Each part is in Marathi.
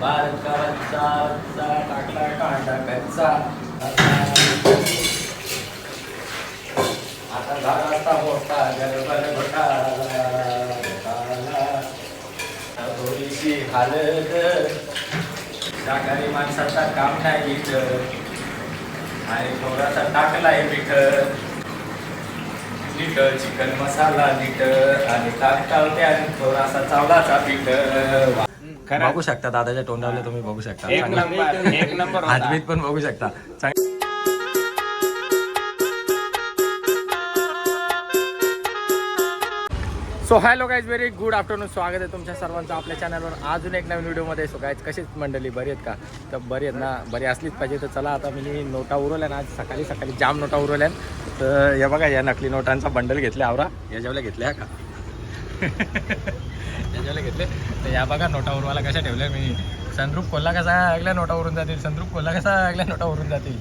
बारका बच्चा बच्चा टाकला कांदा कच्चा. आता झाला असता मोठा गरबल घोटाळा थोडीशी हालत. शाकाहारी माणसाचा काम नाही इथं. आणि थोडासा टाकलाय मीठ. नीट चिकन मसाला नीट आणि टाकतावते आणि थोडासा चावलाचा पीठ. बघू शकता दादाच्या तोंडावले तुम्ही बघू शकता. एक चांगलं- नंबर एक नंबर होता. हातबीत पण बघू शकता. चांग- so hello guys very good afternoon स्वागत आहे तुमच्या सर्वांचं आपल्या चॅनलवर अजून एक नवीन व्हिडिओमध्ये सो गाईज कशीच मंडळी? बरी आहेत का? तर बरी आहेत ना? बरी असलीच पाहिजे तर चला आता मी नोटा उरवल्या ना आज सकाळी सकाळी जाम नोटा उरवल्या. तर या बघा या नकली नोटांचा बंडल घेतले आवरा. याच्यावल्या घेतल्या का? याच्यावल्या घेतले. तर या बघा नोटावरवाला कशा ठेवल्या मी. संद्रूप कोल्हा कसा ऐकल्या नोटावरून जातील? संद्रूप कोल्हा कसा ऐकल्या नोटावरून जातील?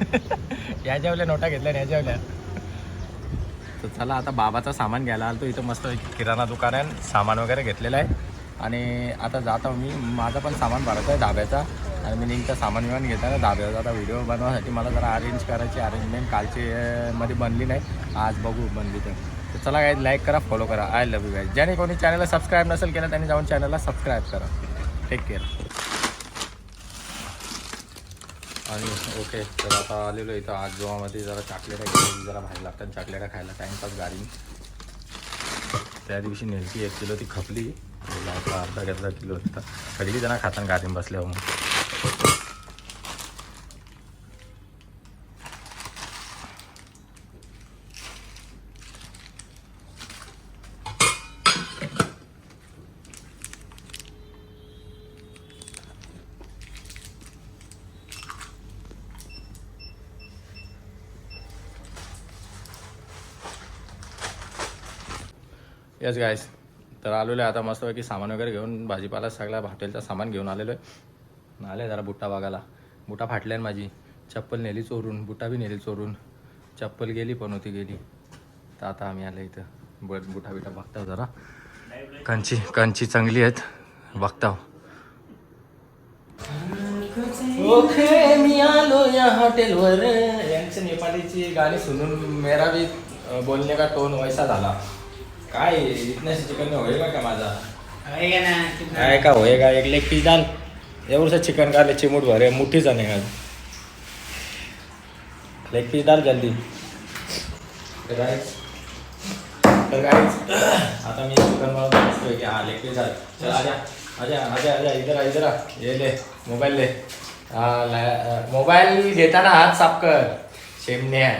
या जेवल्या नोटा घेतल्या आणि या जेवल्या तर चला आता बाबाचा सामान घ्यायला आलो इथं मस्त किराणा दुकान आहे. सामान वगैरे घेतलेलं आहे. आणि आता जातो मी. माझं पण सामान भरायचं आहे धाब्याचा. आणि मी निघता सामान विमान घेताना धाब्याचा आता व्हिडिओ बनवण्यासाठी मला जरा अरेंज करायची अरेंजमेंट कालची मध्ये बनली नाही. आज बघू बनली तर. तर चला काय लाईक करा फॉलो करा. आय लव्ह यू गाईज ज्याने कोणी चॅनलला सबस्क्राईब नसेल केलं त्याने जाऊन चॅनलला सबस्क्राईब करा. टेक केअर आणि ओके तर आता आलेलो इथं आज गोवामध्ये जरा चॉकलेटा जरा बाहेर लागतात चॉकलेटा खायला टाईमपास गाडी त्या दिवशी नेलती एक किलो ती खपली. आता अर्धा घेतला किलो होता कधी जणा खाताना गाडीन बसल्यावर हो यस गायस तर आलेलो आहे आता मस्तपैकी सामान वगैरे घेऊन. भाजीपाला सगळा हॉटेलचा सामान घेऊन आलेलो आहे. आले जरा बुट्टा बघायला. बुटा फाटल्या माझी. चप्पल नेली चोरून. बुटा बी नेली चोरून. चप्पल गेली पण होती गेली. तर आता आम्ही आलो इथं. ब बुटा बिटा बघताव जरा. कंची कंची चांगली आहेत. बघताव. ओके मी आलो या हॉटेलवर. यांच्या नेपाळीची गाणी सुनून मेरा बी बोलणे का टोन वैसा झाला. काय इतने चिकन होएगा का माझा? ना? काय का होएगा एक लेग पीस डाल एवढंसं चिकन काढले चिमूट भरे. मुठीच नाही आज. लेग पीस डाल जल्दी. तर guys, तर guys, आता मी चिकन बनवतो मस्त की हा लेग पीस डाल चल आजा. आजा आजा आजा. इधर आ इधर आ. ये ले मोबाईल ले. हा ला- मोबाईल घेताना हात साफ कर. शेमने हा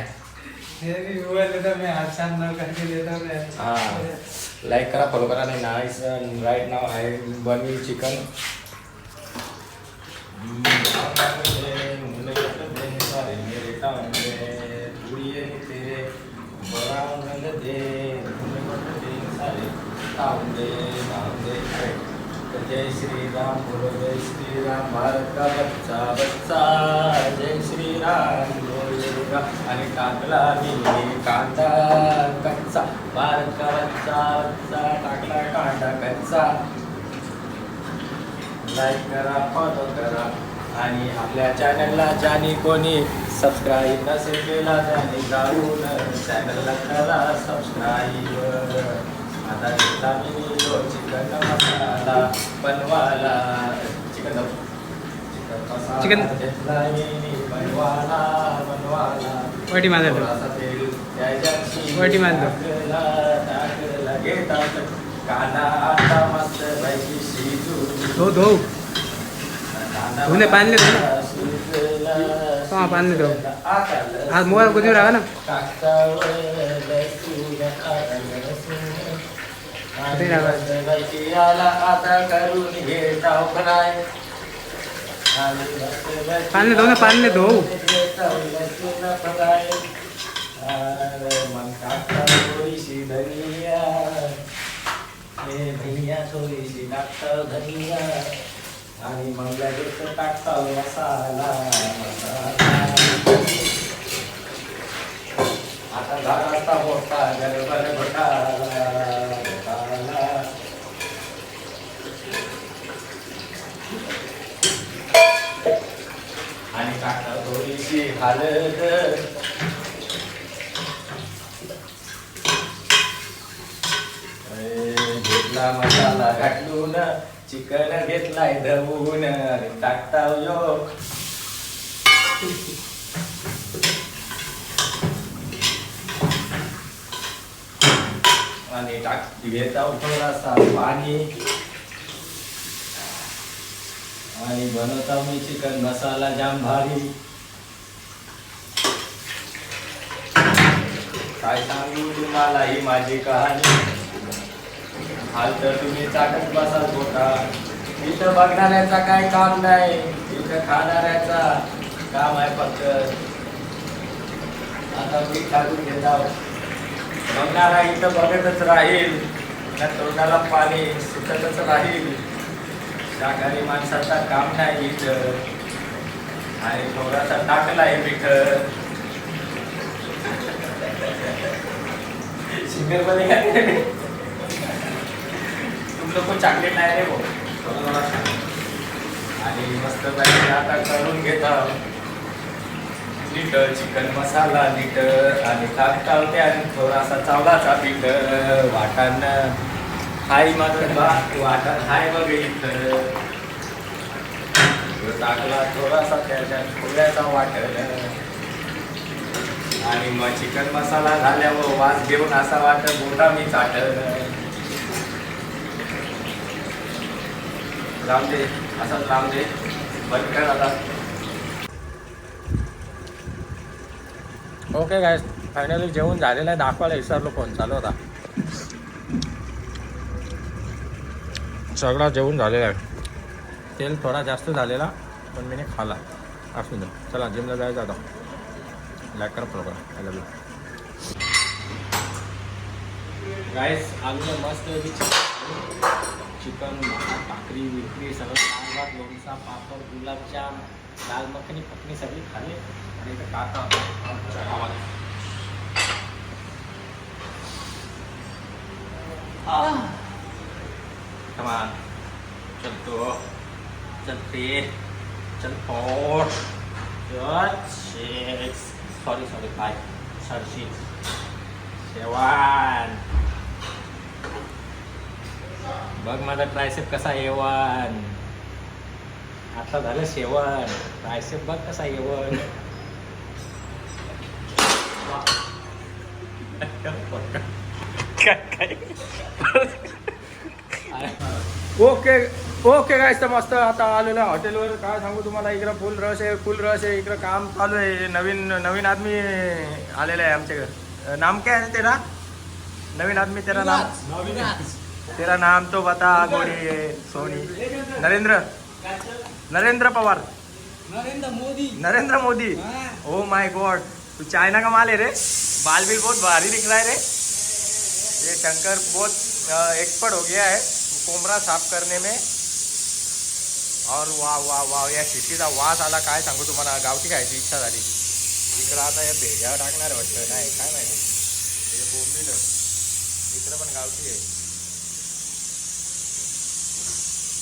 लाईक करा फॉलो करा. आणि नाईस राईट नाव आय बनवी चिकन जय श्री राम बोलो जय श्री राम भारत का बच्चा बच्चा जय श्री आणि टाकला मी कांदा कच्चा भारत कच्चा कच्चा टाकला कांदा कच्चा. लाईक करा फॉलो करा. आणि आपल्या चॅनलला ज्याने कोणी सबस्क्राईब नसेल केला त्याने जाऊन चॅनलला करा सबस्क्राईब आता घेतला मी चिकन मसाला बनवाला चिकन चिकन वाटी माझा ठेव. थोडासा तेल माझा. धो धो धुने पाणी धो हा, पाणी धो. आज मोबाईल कुठे राहा ना कुठे राहा? आता करून पाणी ना, पाणी दो। मग टाकता धनिया हे आणि मग लगेच टाकता मसाला आता झाला असता मोठा गरबल घोटाळा हळद अरे, घेतला मसाला घाटलून चिकन घेतलाय धवून आणि टाकता यो आणि टाक घेता थोडासा पाणी आणि बनवता मी चिकन मसाला जाम भारी काय सांगू तुम्हाला ही माझी कहाणी. हाल तर तुम्ही चाकत बसाल होता इथं बघणाऱ्याचा काय काम नाही इथं खाणाऱ्याचा काम आहे फक्त. आता मी टाकून घेत आहोत बघणारा इथं बघतच राहील त्या तोंडाला पाणी सुटतच राहील. शाकाहारी माणसाचा काम नाही इथं. आणि थोडासा टाकला आहे मीठ शुगर पण तुम लोक चॉकलेट नाही रे भाऊ थोडं आणि मस्त पैकी आता करून घेता लिटर चिकन मसाला लिटर आणि ताक चालते आणि थोडासा चावलाचा पीठ वाटण हाय माझं बा वाटण हाय बघ इथं टाकला थोडासा त्याच्या थोड्याचा वाटण आणि मग चिकन मसाला झाल्यावर वास घेऊन असा वाटत मोठा मी चाटल राम दे असाच लांब दे बंद कर आता. ओके काय फायनली जेवण झालेलं आहे. दाखवायला विसरलो. फोन चालू होता. सगळा जेवण झालेला आहे. तेल थोडा जास्त झालेला पण मी नाही खाला. असू दे. चला जिमला जायचं आता. लाईक करा फॉलो करा आय लव्ह यू गाईस आलू मस्त चिकन भात भाकरी विकरी सगळं डाळ भात लोणचा पापड गुलाबजाम दाल मखनी फकनी सगळी खाल्ली आणि इथं काका आमच्या गावात Come on. चल तो चलते चल फोर सॉरी सॉरी बाय सरशी शेवान बघ माझा ट्रायसेप कसा येवान आता झालं शेवण ट्रायसेप बघ कसा येवण ओके ओके काय तर मस्त आता आलेलं आहे हॉटेलवर काय सांगू तुम्हाला? इकडं फुल रश आहे फुल रश आहे. इकडं काम चालू आहे. नवीन नवीन आदमी आलेला आहे आमच्याकडे नाम काय आहे तेरा? नवीन आदमी तेरा नाम? तेरा नाम तो बता Gori Soni. Narendra. Narendra Pawar. Narendra Modi. Narendra Modi. Oh my god तू चाइना का माल है रे? बाल भी बहुत भारी दिख रहा है रे. ये शंकर बहुत एक्सपर्ट हो गया है. कोमरा साफ करने में. और वा वा वा या शेतीचा वास आला काय सांगू तुम्हाला? गावठी खायची इच्छा झाली. इकडं आता या भेग्या टाकणार वाटतं. नाही काय माहिती? हे बोंबील. इकडं पण गावठी आहे.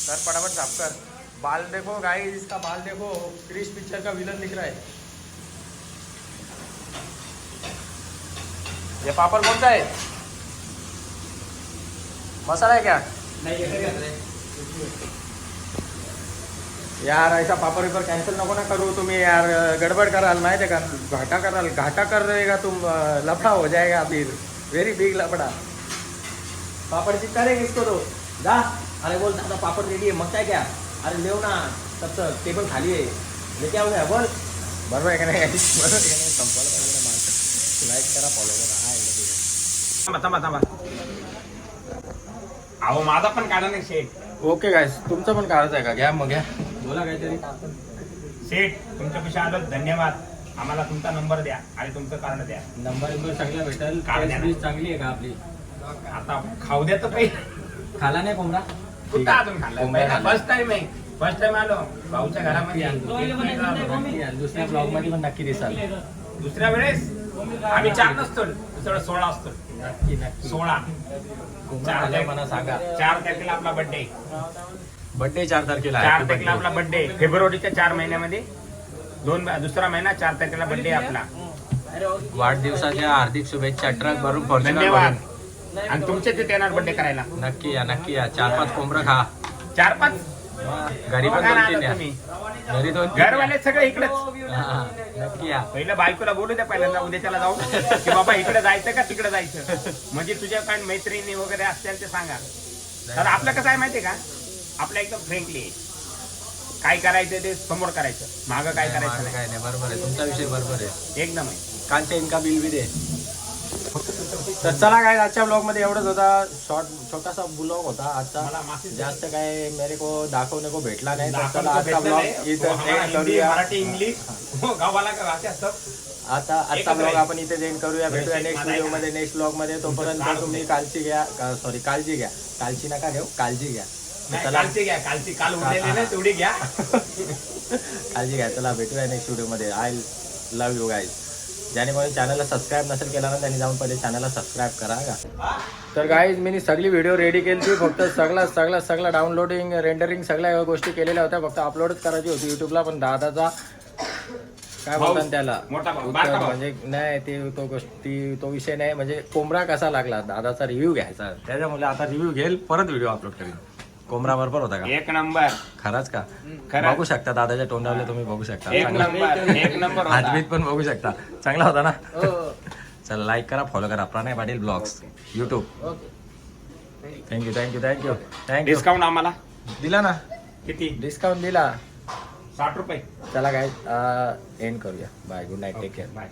सर फटाफट साफ कर. बाल देखो गाइस इसका बाल देखो क्रिश पिक्चर का विलन दिख रहा है. ये पापड़ कौन सा है? मसाला है क्या? यार ऐसा पापड़ विपर कैंसिल नको ना करू तुम्ही यार गडबड कराल माहिती आहे का घाटा कराल घाटा कर रहेगा तुम लफड़ा हो जाएगा फिर वेरी बिग लफड़ा। पापड़ चिपका देंगे इसको तो। जा अरे बोल दादा पापड़ रेडी है मग काय क्या? अरे लेव ना तक टेबल खाली आहे लेके आओ बोल। बरोबर आहे का नाही? बरोबर आहे का नाही? संपवायला पाहिजे माणसं लाईक करा। फॉलो करा हाय थांबा थांबा थांबा। अहो माझा पण काढा नाही शेठ। ओके गायस तुमचं पण काढायचं आहे का? घ्या मग घ्या। बोला काहीतरी. शेठ तुमच्यापाशी आलो धन्यवाद. आम्हाला तुमचा नंबर द्या आणि तुमचं कारण द्या. नंबर नंबर चांगला भेटेल. काढ द्या ना. टेस्ट चांगली आहे का आपली? आता खाऊ द्या तर काही खाला नाही कोंबडा? कुठं अजून खाल्ला? खाल्ला. फर्स्ट टाइम आहे. फर्स्ट टाइम आलो. भाऊच्या घरामध्ये. या. दुसऱ्या ब्लॉगमध्ये पण नक्की दिसाल. दुसऱ्या वेळेस आम्ही चार नसतो. दुसऱ्या सोळा असतो. नक्की नक्की. सोळा. कोंबडा चार खाल्ल्यावर मला सांगा. चार तारखेला आपला बर्थडे बर्थडे चार तारखेला चार Happy तारखेला birthday. आपला बर्थडे फेब्रुवारीच्या चार महिन्यामध्ये. दोन दुसरा महिना चार तारखेला बर्थडे आपला. वाढदिवसाच्या हार्दिक शुभेच्छा. ट्रक भरून धन्यवाद. भरून. आणि तुमचे ते येणार बर्थडे करायला. नक्की या नक्की या. चार पाच कोंबडं खा. चार पाच? घरी पण बघा दोन ना तीन आता या. तुम्ही. घरी दोन तीन घरवाले. सगळे इकडेच. हा, नक्की या. पहिलं बायकोला बोलू द्या पहिल्यांदा उद्याच्याला जाऊ. की बाबा इकडे जायचं का तिकडे जायचं? म्हणजे तुझ्या काय मैत्रिणी वगैरे असतील ते सांगा. तर आपलं कसं आहे माहितीये का? आपलं एकदम फ्रेंडली आहे काय करायचं ते समोर करायचं. मागं काय करायचं नाही. काय नाही बरोबर आहे. तुमचा विषय बरोबर आहे. एकदम आहे. कालच्या इनका बिल बी दे तर चला काय आजच्या ब्लॉगमध्ये एवढंच होता. शॉर्ट छोटासा ब्लॉग होता. मला आजचा जास्त काय मेरे को दाखवणे को भेटला नाही तर चला आजचा ब्लॉग इथं end करूया. मराठी इंग्लिश हो, गावाला असतात आता आजचा ब्लॉग. आपण इथे एंड करूया. भेटूया नेक्स्ट. व्हिडिओमध्ये नेक्स्ट ब्लॉगमध्ये. तोपर्यंत तुम्ही. काळजी घ्या. सॉरी काळजी घ्या. कालची नका घेऊ काळजी घ्या. चला. कालची घ्या कालची. काल उरलेली ना तेवढी घ्या. काळजी घ्या चला भेटूया नेक्स्ट व्हिडिओमध्ये आय लव्ह यू गाईज ज्याने कोणी चॅनलला सबस्क्राईब नसेल केला ना त्यांनी जाऊन पहिले चॅनलला सबस्क्राईब करा का तर गाईज मी सगळी व्हिडिओ रेडी केली होती फक्त सगळा सगळा सगळा डाउनलोडिंग रेंडरिंग सगळ्या गोष्टी केलेल्या होत्या. फक्त अपलोडच करायची होती युट्यूबला पण दादाचा काय. बोलतात त्याला. म्हणजे नाही ते तो गोष्टी तो विषय नाही. म्हणजे कोंबडा कसा लागला? दादाचा रिव्ह्यू घ्यायचा. त्याच्यामुळे आता रिव्ह्यू घेईल परत व्हिडिओ अपलोड करेल कोंबडा बरोबर होता का? एक नंबर. खरंच का? खरं. बघू शकता दादाच्या तोंडावले तुम्ही बघू शकता. एक चांगला- नंबर एक नंबर होता. हातबीत पण बघू शकता. चांगला होता ना? चला लाईक करा फॉलो करा. Pranay Patil blogs YouTube thank you thank you thank you thank you discount आम्हाला? दिला ना? किती? डिस्काउंट दिला. साठ रुपये. चला काय एंड करूया. Bye good night take care bye